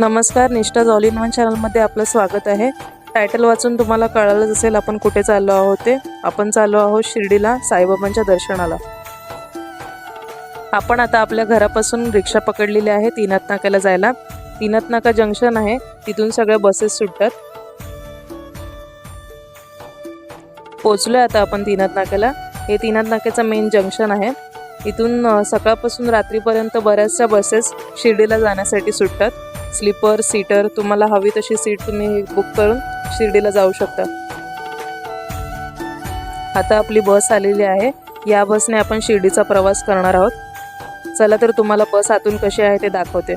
नमस्कार निष्ठा all in one चॅनलमध्ये आपलं स्वागत आहे. टायटल वाचून तुम्हाला कळालंच असेल आपण कुठे चाललो आहोत ते. आपण चाललो आहोत शिर्डीला साईबाबांच्या दर्शनाला. आपण आता आपल्या घरापासून रिक्षा पकडलेली आहे तीनाथ नाक्याला जायला. तीनाथ नाका जंक्शन आहे तिथून सगळ्या बसेस सुटतात. पोचलोय आता आपण तीनाथ नाक्याला हे तीनाथ नाक्याचं मेन जंक्शन आहे. इथून सकाळपासून रात्रीपर्यंत बऱ्याचशा बसेस शिर्डीला जाण्यासाठी सुटतात. स्लीपर सीटर तुम्हाला हवी तशी सीट तुम्ही बुक करून शिर्डीला जाऊ शकता. आता आपली बस आलेली आहे. या बसने आपण शिर्डीचा प्रवास करणार आहोत. चला तर तुम्हाला बस आतून कशी आहे ते दाखवते.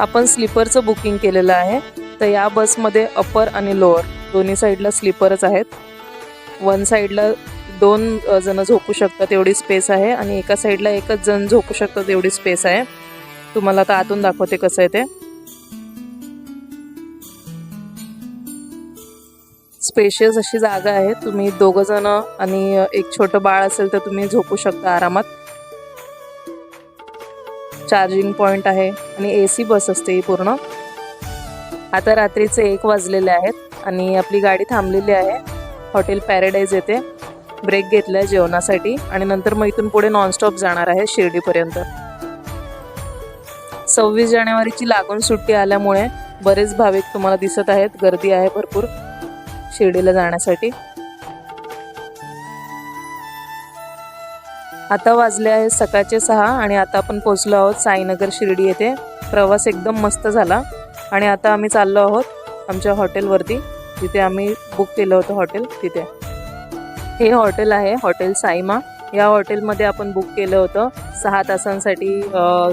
आपण स्लीपरचं बुकिंग केलेलं आहे. तर या बसमध्ये अपर आणि लोअर दोन्ही साईडला स्लीपरच आहेत. वन साईडला दोन जण झोपू शकतात एवढी स्पेस आहे आणि एका साईडला एकच जण झोपू शकतात एवढी स्पेस आहे. तुम्हाला आता आतून दाखवते कसं आहे ते. स्पेशियस अशी जागा आहे. तुम्ही दोघं जण आणि एक छोटं बाळ असेल तर तुम्ही झोपू शकता आरामात. चार्जिंग पॉइंट आहे आणि ए सी बस असते ही पूर्ण. आता रात्रीचे एक वाजलेले आहेत आणि आपली गाडी थांबलेली आहे. हॉटेल पॅराडाईज येथे. ब्रेक घेतलाय जेवणासाठी आणि नंतर मग इथून पुढे नॉनस्टॉप जाणार आहे शिर्डीपर्यंत. सव्वीस जानेवारीची लागून सुट्टी आल्यामुळे बरेच भाविक तुम्हाला दिसत आहेत. गर्दी आहे भरपूर शिर्डीला जाण्यासाठी. आता वाजले आहे सकाळचे सहा आणि आता आपण पोहोचलो आहोत साईनगर शिर्डी येथे. प्रवास एकदम मस्त झाला आणि आता आम्ही चाललो आहोत आमच्या हॉटेलवरती. जिथे आम्ही बुक केलं होतं हॉटेल तिथे. हे हॉटेल आहे हॉटेल साईमा. या हॉटेलमध्ये आपण बुक केलं होतं सहा तासांसाठी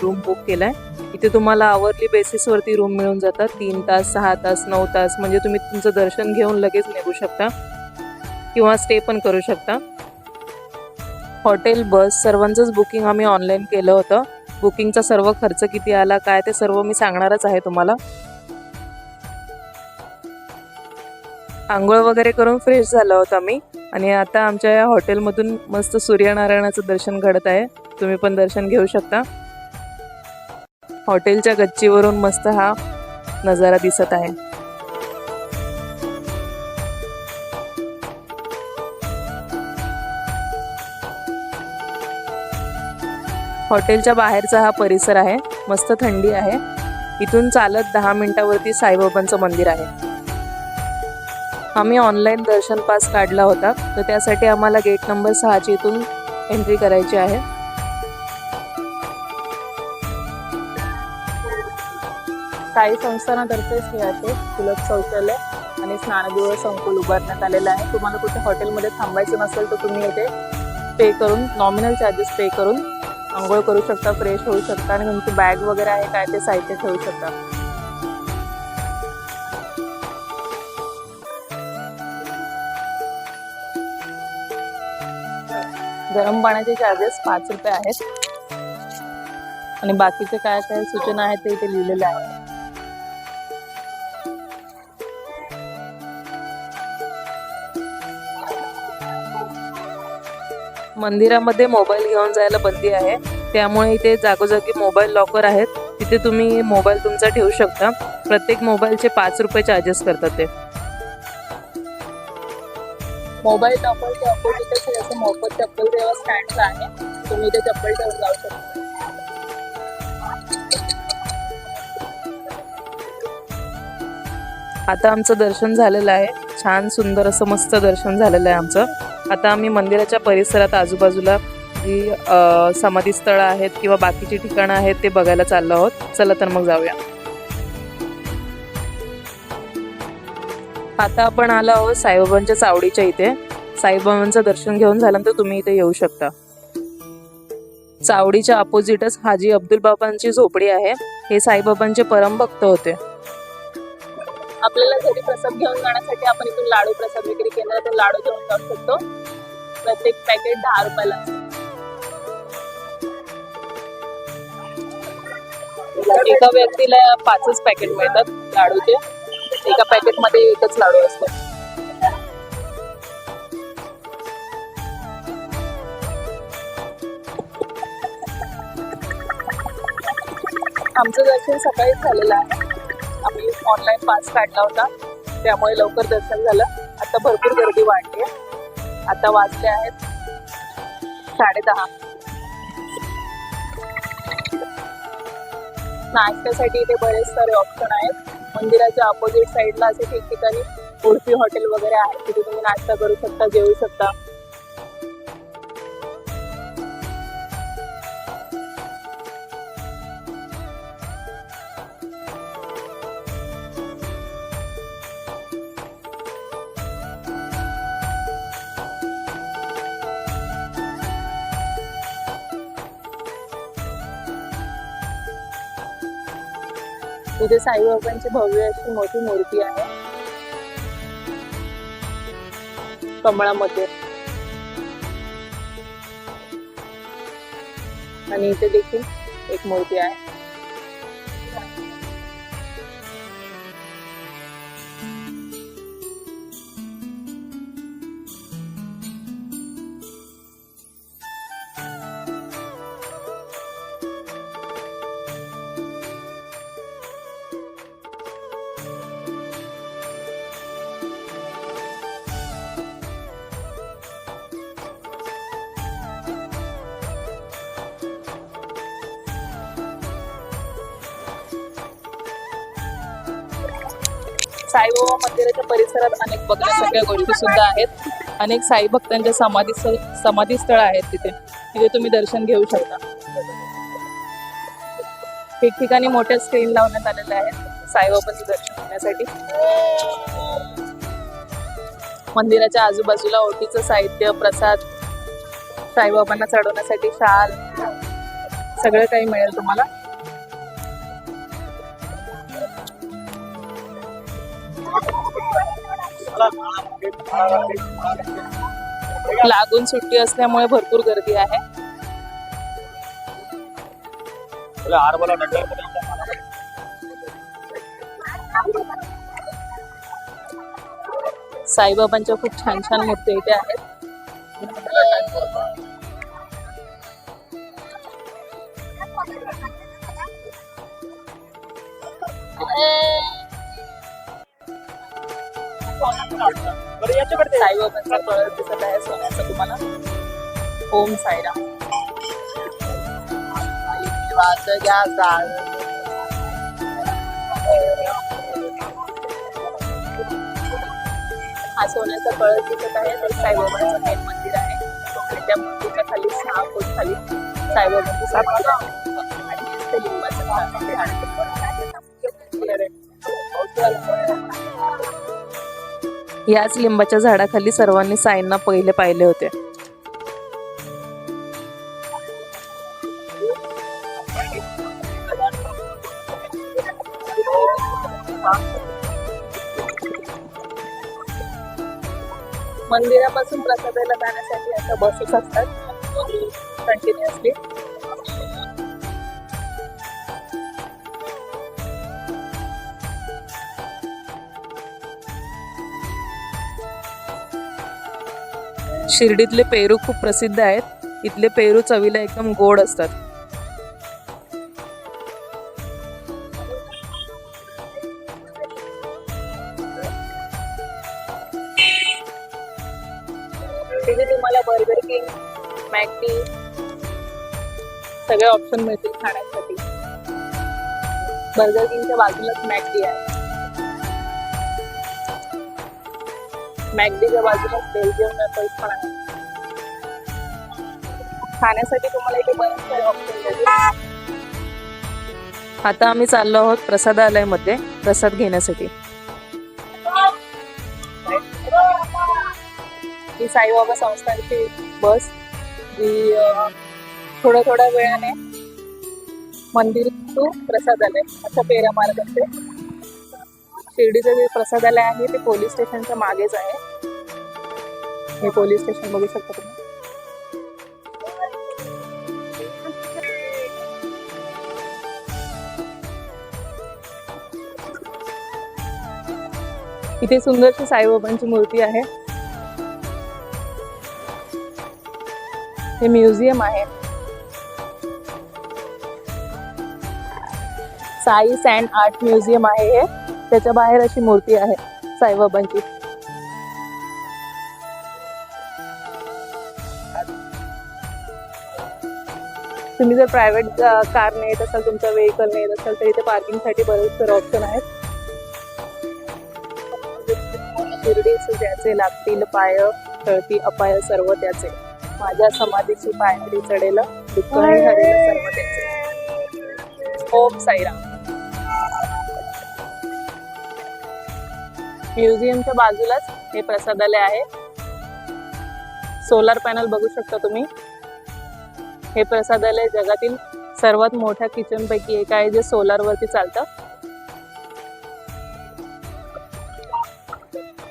रूम बुक केलाय. इथे तुम्हाला आवरली बेसिसवरती रूम मिळून जातात. तीन तास सहा तास नऊ तास. म्हणजे तुम्ही तुमचं दर्शन घेऊन लगेच निघू शकता. किंवा स्टे पण करू शकता. हॉटेल बस सर्वांचंच बुकिंग आम्ही ऑनलाईन केलं होतं. बुकिंगचा सर्व खर्च किती आला काय ते सर्व मी सांगणारच आहे तुम्हाला. आंघोळ वगैरे करून फ्रेश झालो आहोत आम्ही. आणि आता आमच्या या हॉटेलमधून मस्त सूर्यनारायणाचं दर्शन घडत आहे. तुम्ही पण दर्शन घेऊ शकता. हॉटेलच्या गच्चीवरून मस्त हा नजारा दिसत आहे. हॉटेलच्या बाहेरचा हा परिसर आहे. मस्त थंडी आहे. इथून चालत दहा मिनिटावरती साईबाबांचं मंदिर आहे. आम्ही ऑनलाईन दर्शन पास काढला होता. तर त्यासाठी आम्हाला गेट नंबर सहाची इथून एंट्री करायची आहे. साई संस्थानातर्फे हे असे सुलभ शौचालय आणि स्नानगृह संकुल उभारण्यात आलेलं आहे. तुम्हाला कुठे हॉटेलमध्ये थांबायचं नसेल तर तुम्ही येथे पे करून नॉमिनल चार्जेस पे करून आंघोळ करू शकता फ्रेश होऊ शकता आणि तुमची बॅग वगैरे आहे काय ते साहित्य ठेवू शकता. गरम पाण्याचे चार्जेस पाच रुपये आहेत. आणि बाकीचे काय काय सूचना आहेत ते इथे लिहिलेलं आहे. मंदिरामध्ये मोबाईल घेऊन जायला बंदी आहे. त्यामुळे इथे जागोजागी मोबाईल लॉकर आहेत. तिथे तुम्ही मोबाईल तुमचा ठेवू शकता. प्रत्येक मोबाईलचे पाच रुपये चार्जेस करतात ते. मोबाईल लॉकरच्या मोफत चप्पल सेवा स्टँड आहे तुम्ही इथे चप्पल ठेवून जाऊ शकता. आता आमचं दर्शन झालेलं आहे. छान सुंदर असं मस्त दर्शन झालेलं आहे आमचं. आता आम्ही मंदिराच्या परिसरात आजूबाजूला जी समाधी स्थळं आहेत किंवा बाकीची ठिकाणं आहेत ते बघायला चाललो आहोत. चला तर मग जाऊया. आता आपण आलो आहोत साईबाबांच्या चावडीच्या इथे. साईबाबांचं दर्शन घेऊन झाल्यानंतर तुम्ही इथे येऊ शकता. चावडीच्या अपोजिटच हाजी अब्दुल बाबांची झोपडी आहे. हे साईबाबांचे परमभक्त होते. आपल्याला घरी प्रसाद घेऊन जाण्यासाठी आपण इथून लाडू प्रसाद विक्री केंद्रातून लाडू घेऊन जाऊ शकतो. प्रत्येक पॅकेट दहा रुपयाला एका व्यक्तीला पाचच पॅकेट मिळतात लाडूचे. एका पॅकेटमध्ये एकच लाडू असतो. आमचं दर्शन सकाळीच झालेलं आहे. ऑनलाईन पास काढला होता. त्यामुळे लवकर दर्शन झालं. आता भरपूर गर्दी वाढली आहे. आता वाजले आहेत साडेदहा. नाश्त्यासाठी इथे बरेच सारे ऑप्शन आहेत. मंदिराच्या अपोजिट साईडला असे ठिकठिकाणी उडपी हॉटेल वगैरे आहेत. तिथे तुम्ही नाश्ता करू शकता जेवू शकता. इथे साईबाबांची भव्य अशी मोठी मूर्ती आहे. कमळामध्ये. आणि इथे देखील एक मूर्ती आहे. साईबाबा मंदिराच्या परिसरात अनेक बघण्यासारख्या गोष्टी सुद्धा आहेत. अनेक साई भक्तांच्या समाधी समाधी स्थळ आहेत तिथे. तिथे तुम्ही दर्शन घेऊ शकता. ठिकठिकाणी मोठ्या स्क्रीन लावण्यात आलेल्या आहेत. साईबाबांचं दर्शन घेण्यासाठी. मंदिराच्या आजूबाजूला ओटीचं साहित्य प्रसाद साईबाबांना चढवण्यासाठी शाल सगळं काही मिळेल तुम्हाला. लागून सुट्टी असल्यामुळे भरपूर गर्दी आहे. साईबाबांच्या खूप छान छान मूर्ती इथे आहेत. साईबाबांचा कळस दिसत आहे सोन्याचा तुम्हाला. ओम साईराम. हा सोन्याचा कळस दिसत आहे. तर साईबाबांचं मेन मंदिर आहे. आणि त्या मंदिरच्या खाली सहा फूट खाली साईबाबांची समाधी आहे. आणि इथे लिंबाचं झाड आहे. याच लिंबाच्या झाडाखाली सर्वांनी साईंना पहिले पाहिले होते. मंदिरापासून प्रसादाला जाण्यासाठी आता बसेस असतात. कंटिन्युअसली शिर्डीतले पेरू खूप प्रसिद्ध आहेत. इथले पेरू चवीला एकदम गोड असतात. तिथे तुम्हाला बर्गर किंग मॅकडी सगळे ऑप्शन मिळतील खाण्यासाठी. बर्गर किंगच्या बाजूलाच मॅकडी आहे. मॅकडीच्या बाजूलाच बेल्जियम वेफर्स पण आहे. खाण्यासाठी तुम्हाला इथे बरेच ऑप्शन आता आम्ही चाललो आहोत प्रसादालयमध्ये प्रसाद घेण्यासाठी. ही साईबाबा संस्थांची बस जी थोड्या थोड्या वेळाने मंदिर टू प्रसादालय अशा पेरा मार्ग असते. शिर्डीचं जे प्रसादालय आहे ते पोलीस स्टेशनच्या मागेच आहे. हे पोलीस स्टेशन बघू शकता तुम्ही. इथे सुंदरशी साईबाबांची मूर्ती आहे. हे म्युझियम आहे. साई सँड आर्ट म्युझियम आहे हे. त्याच्या बाहेर अशी मूर्ती आहे साईबाबांची तुम्ही जर प्रायव्हेट कार नेत असाल तुमचा व्हेकल नेत असाल तर इथे पार्किंगसाठी बरेच ऑप्शन आहेत. शिर्डीस ज्याचे लागतील पाय तळती अपाय सर्व त्याचे. माझ्या समाधीची पायरी चढेल दुःख हरेल सर्व त्याचे. ओम साईराम. म्युझियमच्या बाजूलाच हे प्रसादालय आहे. सोलार पॅनल बघू शकता तुम्ही. हे प्रसादालय जगातील सर्वात मोठ्या किचन पैकी एक आहे जे सोलार वरती चालतं.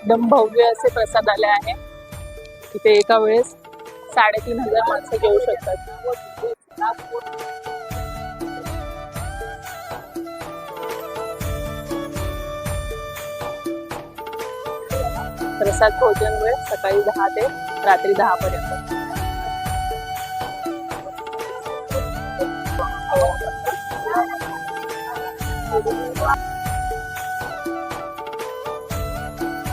एकदम भव्य असे प्रसादालय आहे. तिथे एका वेळेस साडेतीन हजार माणसं घेऊ शकतात. प्रसाद भोजन वेळ सकाळी दहा ते रात्री दहा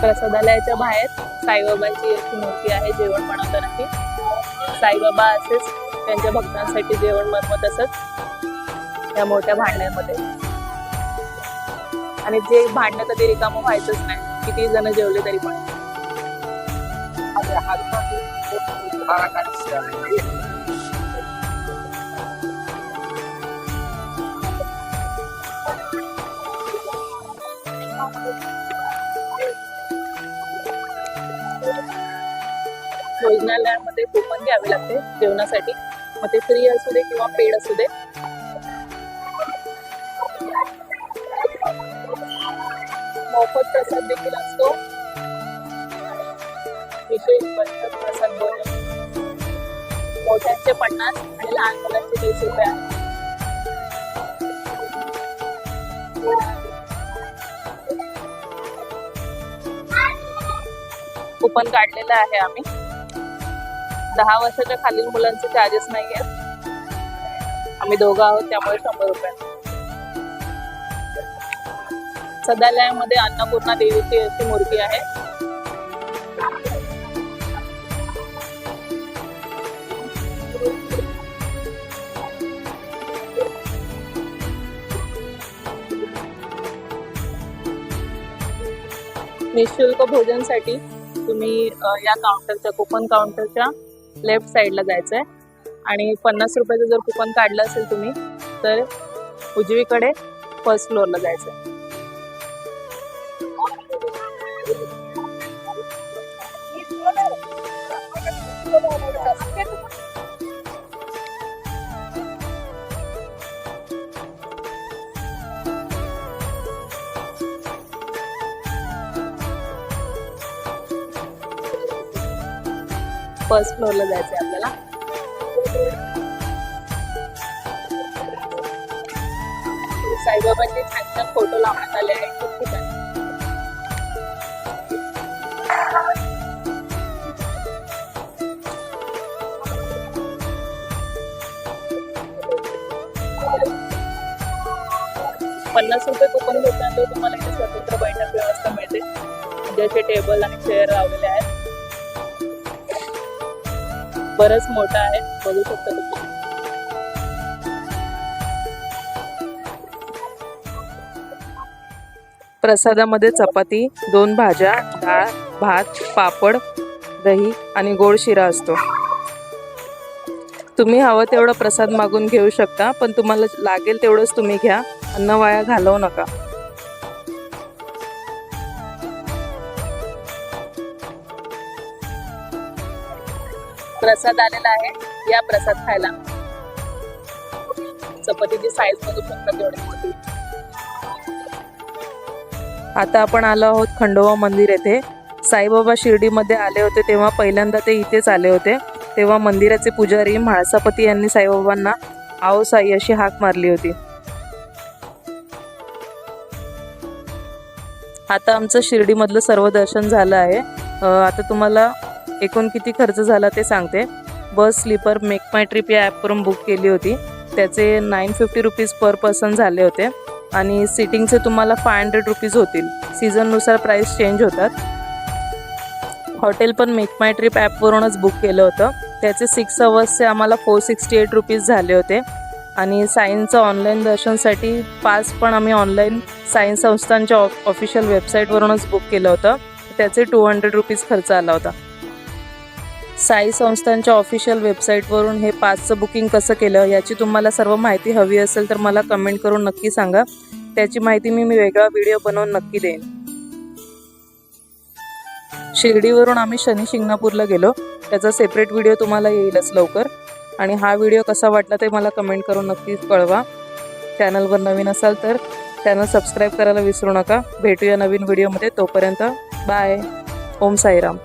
प्रसादालयाच्या बाहेर साईबाबांची अशी मूर्ती आहे जेवण बनवताना ती. साईबाबा असेच त्यांच्या भक्तांसाठी जेवण बनवत असत. या मोठ्या भांड्यामध्ये. आणि जे भांडं कधी रिकामं व्हायचंच नाही किती जण जेवले तरी पण. भोजनालयामध्ये कुपन घ्यावे लागते जेवणासाठी. मग ते फ्री असू दे किंवा पेड असू दे. मोफत प्रसाद देखील असतो. विशेष प्रसाद मोठ्यांचे पन्नास आणि लहान मुलांचे तीस रुपये कुपन काढलेलं आहे आम्ही. दहा वर्षाच्या खालील मुलांचे चार्जेस नाही आहेत आम्ही दोघं आहोत त्यामुळे शंभर रुपये. सदालयामध्ये अन्नपूर्णा देवीची अशी मूर्ती आहे. निशुल्क भोजनसाठी तुम्ही या काउंटरच्या कुपन काउंटरच्या लेफ्ट साईडला जायचं आहे आणि पन्नास रुपयाचं जर कुपन काढलं असेल तुम्ही तर उजवीकडे फर्स्ट फ्लोअरला जायचं आहे फर्स्ट फ्लोअरला जायचं आहे आपल्याला. साईबाबांचे छान छान फोटो लावण्यात आले आहेत खूप ठिकाणी. पन्नास रुपये कुपन घेतल्यानंतर तुम्हाला इथे स्वतंत्र बैठक व्यवस्था मिळते. म्हणजे असे टेबल आणि चेअर लावलेले आहेत. बरंच मोठं आहे. बघू शकता तुम्ही. प्रसादामध्ये चपाती दोन भाज्या डाळ भात पापड दही आणि गोड शिरा असतो. तुम्ही हवं तेवढं प्रसाद मागून घेऊ शकता पण तुम्हाला लागेल तेवढंच तुम्ही घ्या. अन्न वाया घालवू नका. प्रसाद आलेला आहे. या प्रसाद खायला. चपातीची साईज बघू शकता तेवढी मोठी आता आपण आलो आहोत खंडोबा मंदिर येथे. साईबाबा शिर्डीमध्ये आले होते तेव्हा पहिल्यांदा ते इथेच आले होते. तेव्हा मंदिराचे पुजारी म्हाळसापती यांनी साईबाबांना आओ साई अशी हाक मारली होती. आता आमचं शिर्डीमधलं सर्व दर्शन झालं आहे. आता तुम्हाला एकूण किती खर्च झाला ते सांगते. Bus sleeper make my trip या ॲपवरून बुक केली होती. त्याचे nine fifty rupees per person झाले होते. आणि सिटिंगचे तुम्हाला फाय हंड्रेड रुपीज होतील. सीझननुसार प्राईस चेंज होतात. हॉटेल पण मेक माय ट्रिप ॲपवरूनच बुक केलं होतं. त्याचे सिक्स अवर्सचे आम्हाला फोर सिक्स्टी एट रुपीज झाले होते. आणि सायन्सचं ऑनलाईन दर्शनसाठी पास पण आम्ही ऑनलाईन सायन्स संस्थांच्या ऑफ ऑफिशियल वेबसाईटवरूनच बुक केलं होतं. त्याचे टू हंड्रेड रुपीज खर्च आला होता. साई संस्थांच्या ऑफिशियल वेबसाईटवरून हे पासचं बुकिंग कसं केलं याची तुम्हाला सर्व माहिती हवी असेल तर मला कमेंट करून नक्की सांगा. त्याची माहिती मी मी वेगळा व्हिडिओ बनवून नक्की देईन. शिर्डीवरून आम्ही शनी शिंगणापूरला गेलो. त्याचा सेपरेट व्हिडिओ तुम्हाला येईलच लवकर. आणि हा व्हिडिओ कसा वाटला ते मला कमेंट करून नक्कीच कळवा. चॅनलवर नवीन असाल तर चॅनल सबस्क्राईब करायला विसरू नका. भेटूया नवीन व्हिडिओमध्ये तोपर्यंत बाय ओम साईराम.